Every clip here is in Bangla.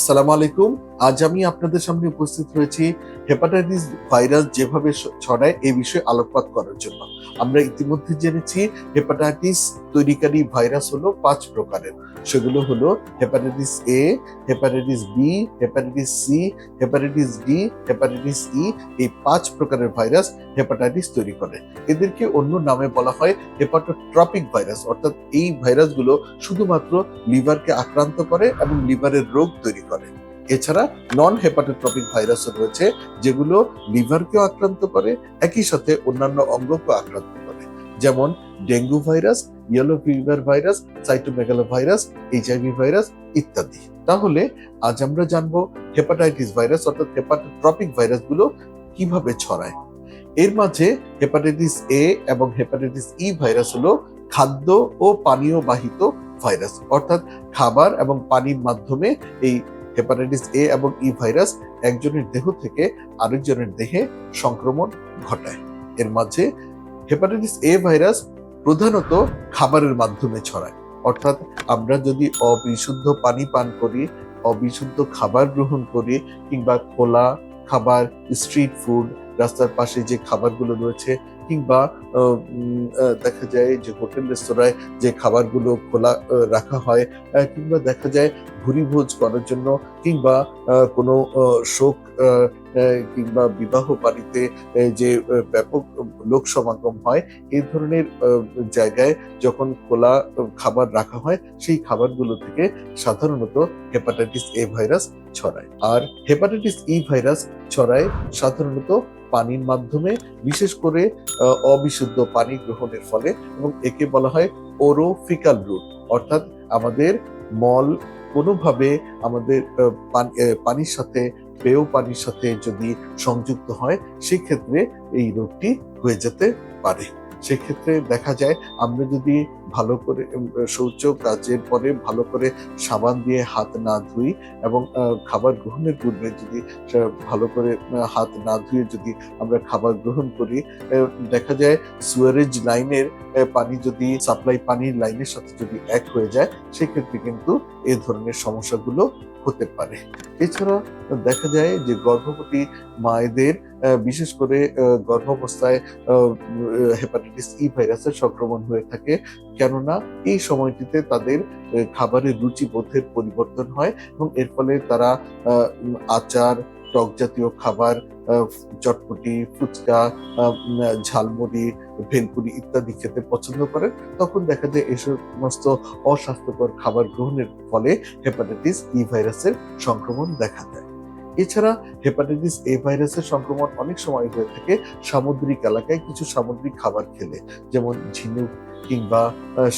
আসসালামু আলাইকুম। আজ আমি আপনাদের সামনে উপস্থিত হয়েছি হেপাটাইটিস ভাইরাস যেভাবে ছড়ায় এই বিষয়ে আলোকপাত করার জন্য। আমরা ইতিমধ্যে জেনেছি হেপাটাইটিস তৈরিকারী ভাইরাস হলো পাঁচ প্রকারের। সেগুলো হলো hepatitis A hepatitis B hepatitis C hepatitis D hepatitis E এই পাঁচ প্রকারের ভাইরাস হেপাটাইটিস তৈরি করে। এদেরকে অন্য নামে বলা হয় হেপাটোট্রপিক ভাইরাস। অর্থাৎ এই ভাইরাসগুলো শুধুমাত্র লিভারকে আক্রান্ত করে এবং লিভারের রোগ তৈরি করে। এছাড়া নন হেপাটোট্রপিক ভাইরাসও রয়েছে, যেগুলো লিভারকেও আক্রান্ত করে, একই সাথে অন্যান্য অঙ্গকেও আক্রান্ত করে। যেমন dengue virus yellow fever virus cytomegalo virus HIV virus ইত্যাদি। তাহলে আজ আমরা জানব হেপাটাইটিস ভাইরাস অর্থাৎ হেপাটোট্রপিক ভাইরাসগুলো কীভাবে ছড়ায়। এর মাঝে হেপাটাইটিস এ এবং হেপাটাইটিস ই ভাইরাস হলো খাদ্য ও পানীয় বাহিত ভাইরাস অর্থাৎ খাবার এবং পানির মাধ্যমে এই হেপাটাইটিস এ এবং ই ভাইরাস একজনের দেহ থেকে আরেকজনের দেহে সংক্রমণ ঘটায়। এর মাঝে হেপাটাইটিস এ ভাইরাস প্রধানত খাবারের মাধ্যমে ছড়ায়। অর্থাৎ আমরা যদি অবিশুদ্ধ পানি পান করি, অবিশুদ্ধ খাবার গ্রহণ করি, কিংবা খোলা খাবার স্ট্রিট ফুড রাস্তার পাশে যে খাবারগুলো রয়েছে কিংবা দেখা যায় যে হোটেল, রেস্তোরাঁয় যে খাবারগুলো খোলা রাখা হয় কিংবা দেখা যায় ভুরিভোজ করার জন্য কিংবা কোনো শোক কিংবা বিবাহ বাড়িতে যে ব্যাপক লোক সমাগম হয় এই ধরনের জায়গায় যখন খোলা খাবার রাখা হয়, সেই খাবারগুলো থেকে সাধারণত হেপাটাইটিস এ ভাইরাস ছড়ায়। আর হেপাটাইটিস ই ভাইরাস ছড়ায় সাধারণত পানির মাধ্যমে, বিশেষ করে অবিশুদ্ধ পানি গ্রহণের ফলে এবং একে বলা হয় ওরোফিকাল রুট। অর্থাৎ আমাদের মল কোনোভাবে আমাদের পানির সাথে, পেয় পানির সাথে যদি সংযুক্ত হয়, সেক্ষেত্রে এই রোগটি হয়ে যেতে পারে। সেক্ষেত্রে দেখা যায় আমরা যদি ভালো করে শৌচ কাজের পরে ভালো করে সাবান দিয়ে হাত না ধুই এবং খাবার গ্রহণের পূর্বে যদি ভালো করে হাত না ধুয়ে যদি আমরা খাবার গ্রহণ করি দেখা যায় সুয়ারেজ লাইনের পানি যদি, সাপ্লাই পানির লাইনের সাথে যদি এক হয়ে যায়, সেক্ষেত্রে কিন্তু এই ধরনের সমস্যাগুলো হতে পারে। এছাড়া দেখা যায় যে গর্ভবতী মায়েদের বিশেষ করে গর্ভাবস্থায় হেপাটাইটিস ই ভাইরাসের সংক্রমণ হয়ে থাকে। কেননা এই সময়টিতে তাদের খাবারের রুচিবোধের পরিবর্তন হয় এবং এর ফলে তারা আচার টক জাতীয় খাবার চটপটি, ফুচকা ঝালমুড়ি, ভেলপুরি ইত্যাদি খেতে পছন্দ করেন তখন দেখা যায় এই সমস্ত অস্বাস্থ্যকর খাবার গ্রহণের ফলে হেপাটাইটিস ই ভাইরাসের সংক্রমণ দেখা দেয়। এছাড়া হেপাটাইটিস এ ভাইরাসের সংক্রমণ অনেক সময় হয়ে থাকে সামুদ্রিক এলাকায় কিছু সামুদ্রিক খাবার খেলে, যেমন ঝিনুক কিংবা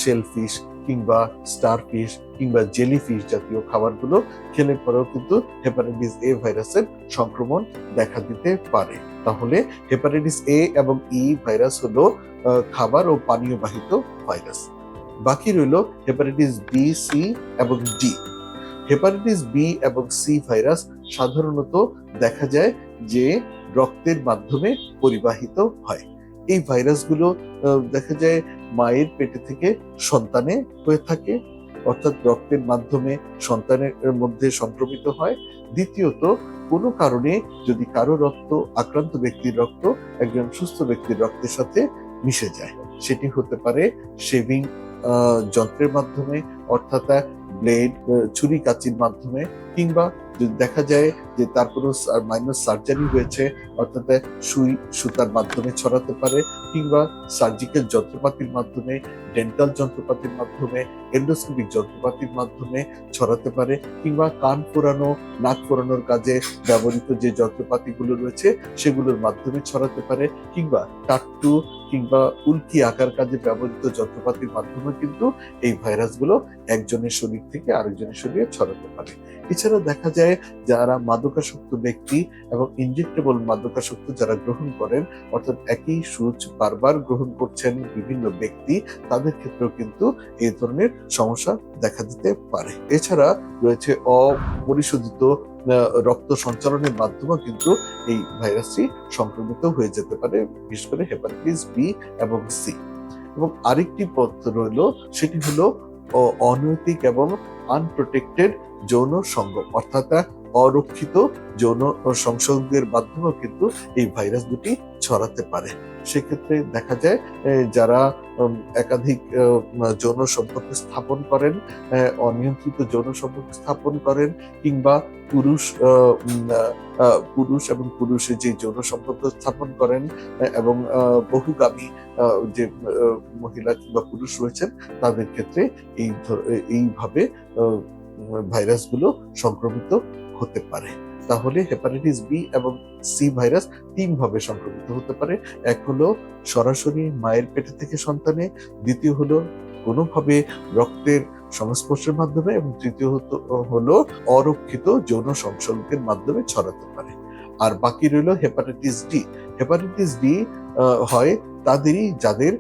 শেলফিশ কিংবা স্টারফিশ কিংবা জেলিফিশ জাতীয় খাবারগুলো খেলে পরেও কিন্তু হেপাটাইটিস এ ভাইরাসের সংক্রমণ দেখা দিতে পারে। তাহলে হেপাটাইটিস এ এবং ই ভাইরাস হলো খাবার ও পানীয় বাহিত ভাইরাস। বাকি রইল হেপাটাইটিস বি সি এবং ডি হেপাটাইটিস বি এবং সি ভাইরাস সাধারণত দেখা যায় যে রক্তের মাধ্যমে পরিবাহিত হয়। এই ভাইরাসগুলো দেখা যায় মায়ের পেটে থেকে সন্তানে হয়ে থাকে। অর্থাৎ রক্তের মাধ্যমে সন্তানের মধ্যে সংক্রমিত হয়। দ্বিতীয়ত, কোনো কারণে যদি কারও রক্ত, আক্রান্ত ব্যক্তির রক্ত, একজন সুস্থ ব্যক্তির রক্তের সাথে মিশে যায়, সেটি হতে পারে শেভিং যন্ত্রের মাধ্যমে, অর্থাৎ ব্লেড ছুরি কাচির মাধ্যমে কিংবা যদি দেখা যায় যে তার কোনো মাইনর সার্জারি হয়েছে, অর্থাৎ সুই, সুতার মাধ্যমে ছড়াতে পারে, কিংবা সার্জিক্যাল যন্ত্রপাতির মাধ্যমে ডেন্টাল যন্ত্রপাতির মাধ্যমে এন্ডোস্কোপিক যন্ত্রপাতির মাধ্যমে ছড়াতে পারে, কিংবা কান ফোরানো, নাক ফোরানোর কাজে ব্যবহৃত যে যন্ত্রপাতিগুলো রয়েছে, সেগুলোর মাধ্যমে ছড়াতে পারে, কিংবা টাট্টু, কিংবা উল্কি আকার কাজে ব্যবহৃত যন্ত্রপাতির মাধ্যমে কিন্তু এই ভাইরাসগুলো একজনের শরীর থেকে আরেকজনের শরীরে ছড়াতে পারে। এছাড়া দেখা যায় যারা মাদকাসক্ত ব্যক্তি এবং ইনজেক্টেবল মাদকাসক্ত যারা গ্রহণ করেন, অর্থাৎ একই সুচ বারবার গ্রহণ করছেন বিভিন্ন ব্যক্তি, তাদের ক্ষেত্রেও কিন্তু এই ধরনের সমস্যা দেখা দিতে পারে। এছাড়া রয়েছে অপরিশোধিত রক্ত সঞ্চালনের মাধ্যমেও কিন্তু এই ভাইরাসটি সংক্রমিত হয়ে যেতে পারে, বিশেষ করে হেপাটাইটিস বি এবং সি এবং আরেকটি পথ রইল, সেটি হলো অনৈতিক এবং আনপ্রোটেক্টেড যৌন সঙ্গম অর্থাৎ অরক্ষিত যৌন সংসর্গের মাধ্যমেও কিন্তু এই ভাইরাস দুটি ছড়াতে পারে। সেক্ষেত্রে দেখা যায় যারা একাধিক যৌন সম্পর্ক স্থাপন করেন অনিয়ন্ত্রিত যৌন সম্পর্ক স্থাপন করেন, কিংবা পুরুষ পুরুষ এবং পুরুষের যে যৌন সম্পর্ক স্থাপন করেন এবং বহুগামী যে মহিলা কিংবা পুরুষ রয়েছেন, তাদের ক্ষেত্রে এই এইভাবে ভাইরাসগুলো সংক্রমিত হতে পারে। তাহলে হেপাটাইটিস বি এবং সি ভাইরাস তিন ভাবে সংক্রমিত হতে পারে। এক হলো সরাসরি মায়ের পেটে থেকে সন্তানে, দ্বিতীয় হলো কোনোভাবে রক্তের সংস্পর্শের মাধ্যমে এবং তৃতীয় হলো অরক্ষিত যৌন সংসর্গের মাধ্যমে ছড়াতে পারে। আর বাকি রইল হেপাটাইটিস ডি হেপাটাইটিস ডি হয় তাদেরই, যাদের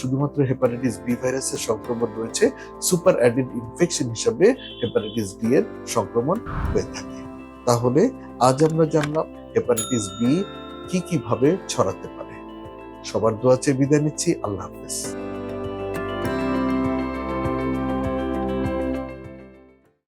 শুধুমাত্র হেপাটাইটিস বি ভাইরাসের সংক্রমণ রয়েছে, সুপার অ্যাডেড ইনফেকশন হিসাবে হেপাটাইটিস ডি এর সংক্রমণ হয়ে থাকে। তাহলে আজ আমরা জানলাম হেপাটাইটিস বি কি কীভাবে ছড়াতে পারে। সবার দোয়া চেয়ে বিদায় নিচ্ছি, আল্লাহ হাফেজ।